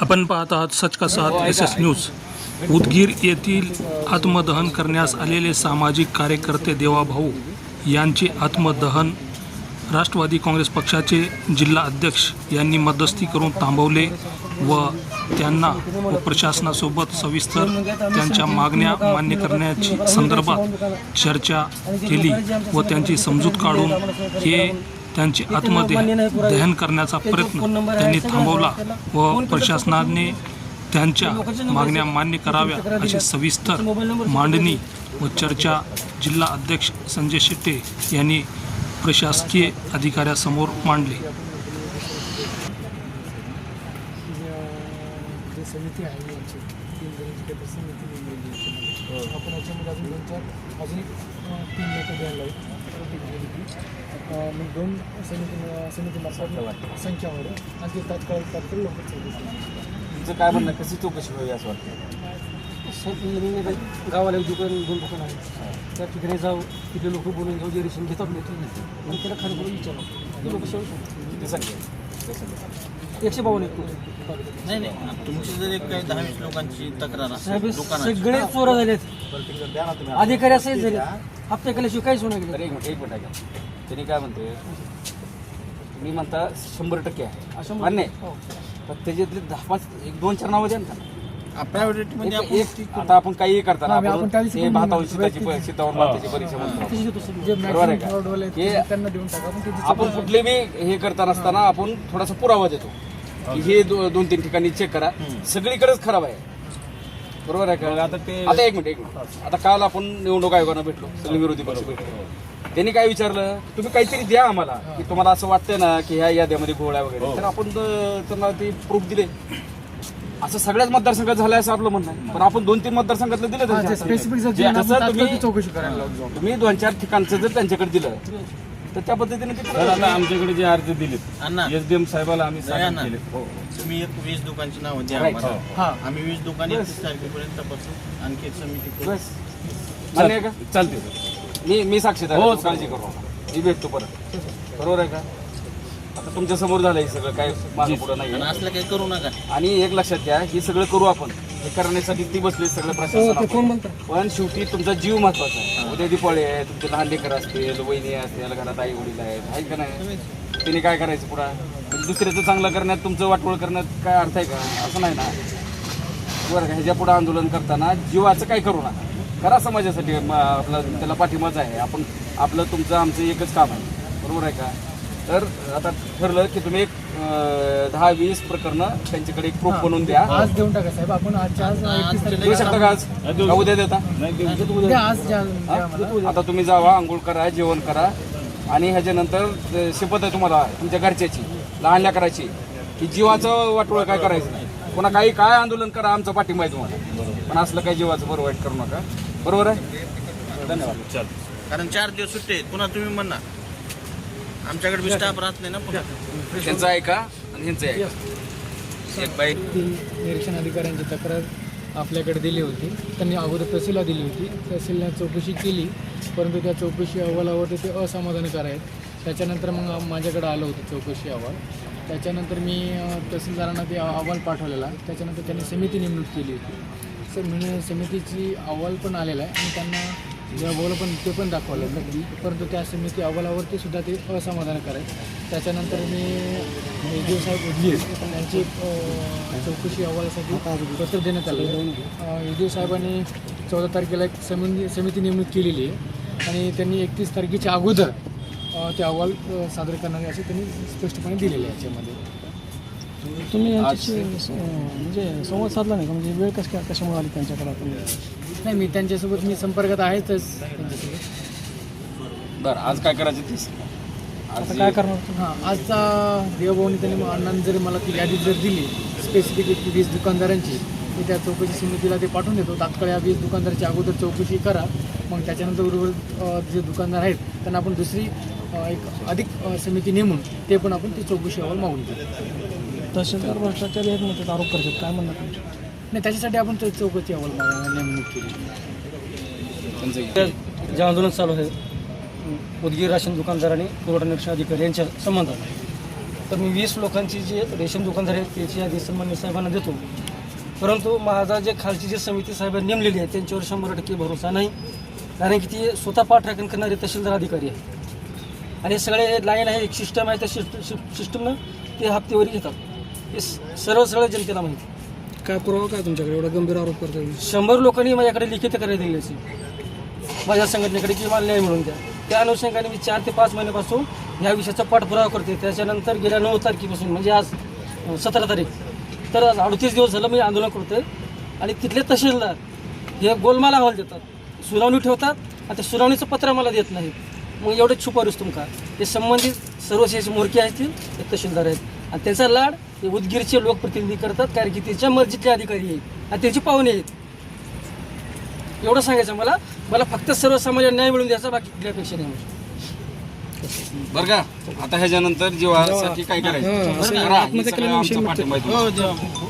आपण पाहत आहात सच का साथ एस एस न्यूज उदगीर येथील आत्मदहन करण्यास आलेले सामाजिक कार्यकर्ते देवाभाऊ यांचे आत्मदहन राष्ट्रवादी काँग्रेस पक्षाचे जिल्हा अध्यक्ष यांनी मध्यस्थी करून थांबवले व त्यांना व प्रशासनासोबत सविस्तर त्यांच्या मागण्या मान्य करण्याची संदर्भात चर्चा केली व त्यांची समजूत काढून हे त्यांचे आत्मदह दहन करण्याचा प्रयत्न त्यांनी थांबवला व प्रशासनाने त्यांच्या मागण्या मान्य कराव्या अशी सविस्तर मांडणी व चर्चा जिल्हा अध्यक्ष संजय शेट्टे यांनी प्रशासकीय अधिकाऱ्यासमोर मांडली. समिती आहे यांची तीन जणांची काही समिती नेमलेली आहे. आपण याच्यामध्ये अजून दोन चार अजून तीन लोक द्यायला आहेत. मग दोन समिती समितीमार्फत संख्या वाढेल. आणि ते तात्काळ तात्काळ लोक तुमचं काय म्हणणं? कशी चौकशी व्हावी असं वाटतं गावाला एक दुकान दोन दुकान आहे त्या ठिकाणी जाऊ तिथे लोक बोलून घेऊ जे रेशन घेतात नाही आणि त्याला खरं बोलून विचारू. ते लोक शेवट? एकशे बावन्न एक. नाही नाही. तुमची जर एक काही दहा वीस लोकांची तक्रार असेल सगळे चोर झालेत. तुम्ही. अधिकारी असेच झाले हप्ते केल्याशिवाय काहीच होणार तर गेलं एक मिनिट एक मिनिट ऐका. त्यांनी काय म्हणते तुम्ही म्हणता शंभर टक्के आहे. असं मान्य आहे. हो. पण त्याच्यातले दहा पाच एक दोन चार नावं द्या ना. प्रायव्हेट म्हणजे एक- एक आता आपण काही करताना हा, मी आपण आपण त्या दिवशी ते पण भातावर म्हणतो, शेताची प- शेतावर भाताची परीक्षा म्हणतो. जे बरोबर आहे maximum का? fraud वाले आहेत, हे- त्यांना देऊन टाका. आपण आपण कुठले बी हे करताना असताना आपण थोडासा पुरावा देतो. की हे दो- दोन तीन ठिकाणी चेक करा. सगळीकडेच खराब आहे. बरोबर आहे का? आता ते आता एक मिनिट एक मिनिट. आता काल आपण निवडणूक आयोगानं भेटलो सगळे विरोधी पक्ष भेटलो. त्यांनी काय विचारलं? तुम्ही काहीतरी द्या आम्हाला. की तुम्हाला असं वाटतंय ना की ह्या याद्यामध्ये गोळ्या वगैरे. तर आपण त्यांना ते प्रूफ दिले. असं सगळ्याच मतदारसंघात झालं असं आपलं म्हणणं आहे. पण आपण दोन तीन मतदारसंघातलं दिलं त्यांच्या हातात. स्पेसिफिक जे असं तुम्ही चौकशी करायला लावतो तुम्ही दोन चार ठिकाणचं जर त्यांच्याकडे दिलं तर त्या पद्धतीने ते तर आता आमच्याकडे जे अर्ज दिलेत अण्णा. एस डी एम साहेबाला आम्ही अण्णा. केले हो. तुम्ही एक वीस दुकानची नावं द्या Right. आम्हाला. हा. आम्ही वीस दुकान एकतीस तारखेपर्यंत तपासू. आणखी एक समिती करू. बस. मान्य आहे का? चालते मी मी साक्षीदार आहे, हो, तू काळजी करू नका. मी भेटतो परत. बरोबर आहे का? आता तुमच्यासमोर झालंय सगळं काय माझं पुढं नाही आणि असलं काही करू नका. आणि एक लक्षात घ्या हे सगळं करू आपण. हे करण्यासाठी ती बसले सगळं प्रशासन आपण. बोलतात पण शेवटी तुमचा जीव महत्त्वाचा आहे. उद्या दिपाळी आहे तुमचे लहान लेकर असतील वहिनी असतील घरात आई वडील आहेत आहे का नाही? तिने काय करायचं पुढं? म्हणजे दुसऱ्याचं चांगलं करण्यात तुमचं वाटोळ करण्यात काय अर्थ आहे का? असं नाही ना? बरं का ह्याच्या पुढे आंदोलन करताना जीवाचं काय करू नका. करा समाजासाठी म- आपलं त्याला पाठिंबाच आहे. आपण आपलं तुमचं आमचं एकच काम आहे. बरोबर आहे का? तर आता ठरलं की तुम्ही एक अं, दहा वीस प्रकरणं त्यांच्याकडे एक प्रूफ बनवून द्या. आज देऊन टाका साहेब. आपण आजच्या आज एकतीस देऊ तारखेला शकता का आज? का उद्या देता. उद्या. आज द्या द्या मला. आता तुम्ही जावा आंघोळ करा जेवण करा. आणि ह्याच्यानंतर अ, शपथ आहे तुम्हाला तुमच्या घरच्याची लहान लेकराची की जीवाचं वाटोळ काय करायचं नाही. पुन्हा काही काय आंदोलन करा आमचा पाठिंबा आहे तुम्हाला. पण असलं काही जीवाचं बरं वाईट करू नका. बरोबर आहे? धन्यवाद. कारण चार दिवस सुट्टे आहेत. पुन्हा तुम्ही म्हणा. आमच्याकडे बी स्टाफ राहत नाही ना पुन्हा त्यांचं ऐका आणि ह्यांचं ऐका एक बाई. ती निरीक्षण अधिकाऱ्यांची तक्रार आपल्याकडे दिली होती. त्यांनी अगोदर तहसीलला दिली होती. तहसीलला चौकशी केली परंतु त्या चौकशी अहवालावरती ते असमाधानकार आहेत. त्याच्यानंतर मग माझ्याकडे आलं होतं चौकशी अहवाल. त्याच्यानंतर मी अ, तहसीलदारांना ते अहवाल पाठवलेला. त्याच्यानंतर त्यांनी समिती नेमणूक केली होती. सर म्हणजे समितीची अहवाल पण आलेला आहे आणि त्यांना जे अहवाल पण ते पण दाखवलं. आहे परंतु त्या समिती अहवालावरती सुद्धा ते असमाधानकार आहेत त्याच्यानंतर मी जे साहेब उदगीर त्यांची अ, चौकशी अहवालासाठी पत्र देण्यात आलं. एजीओ साहेबांनी चौदा तारखेला एक समिती समिती नेमणूक केलेली आहे. आणि त्यांनी एकतीस तारखेच्या अगोदर ते अहवाल सादर करणारे असे त्यांनी स्पष्टपणे दिलेले आहे याच्यामध्ये. तुम्ही म्हणजे संवाद साधला नाही का? म्हणजे वेळ कस काय कशामुळे आली त्यांच्याकडे आपण? नाही मी त्यांच्यासोबत मी संपर्कात आहेच त्यांच्यासोबत बरं आज काय करायचं ते आता काय करणार हां आजचा देवभाऊनी त्यांनी अण्णांनी जरी मला ती यादी जर दिली स्पेसिफिक एक वीस दुकानदारांची मी त्या चौकशी समितीला ते पाठवून देतो. तात्काळ या वीस दुकानदाराची अगोदर चौकशी करा मग त्याच्यानंतर उर्वरित अ, जे दुकानदार आहेत त्यांना आपण दुसरी अ, एक अधिक अ, समिती नेमून ते पण आपण ती चौकशी अहवाल मागून घेऊ. तहसीलदार भ्रष्टाचारी आहेत म्हणतात आरोप करतात. काय म्हणतात नाही त्याच्यासाठी आपण ते चौकशी अहवाल मागा- नेमणूक केली. जे आंदोलन चालू आहे उदगीर राशन दुकानदार आणि पुरवठा निरीक्षण अधिकारी यांच्या संबंधात. तर मी वीस लोकांची जे रेशन दुकानदार आहेत त्याची यादी सन्मान्य साहेबांना देतो. परंतु माझा जे खालची जी समिती साहेब नेमलेली आहे त्यांच्यावर शंभर टक्के भरोसा नाही. कारण की ती स्वतः पाठराखण करणारे तहसीलदार अधिकारी आहे. आणि सगळे लाईन आहे एक सिस्टम आहे त्या सिस्टमनं ते हप्तेवरी घेतात. हे स- सरळ सरळ जनतेला माहिती काय पुरावा काय तुमच्याकडे? एवढा गंभीर आरोप करता शंभर लोकांनी माझ्याकडे लिखित करायला दिली असेल माझ्या संघटनेकडे की मला न्याय मिळून द्या. त्या अनुषंगाने मी चार ते पाच महिन्यापासून या विषयाचा पाठपुरावा करते त्याच्यानंतर गेल्या नऊ तारखेपासून म्हणजे आज सतरा तारीख. तर आज अडतीस दिवस झालं मी आंदोलन करतोय. आणि तिथले तहसीलदार हे गोलमाल अहवाल देतात. सुनावणी ठेवतात आणि त्या सुनावणीचं पत्र मला देत नाहीत. मग एवढं छुपारूस तुमका. हे संबंधित सर्व जे मोरके असतील ते तहसीलदार आहेत. आणि त्यांचा लाड हे उदगीरचे लोकप्रतिनिधी करतात कारण की त्याच्या मर्जीतले अधिकारी आहेत आणि त्यांची पाहुणे आहेत. एवढं सांगायचं मला. मला फक्त सर्वसामान्य न्याय मिळून द्यायचा बाकी कुठल्या अपेक्षा नाही बरं का? आता ह्याच्यानंतर जीवासाठी काय करायचं? करा. हे. पाठिंबा तुम्हाला.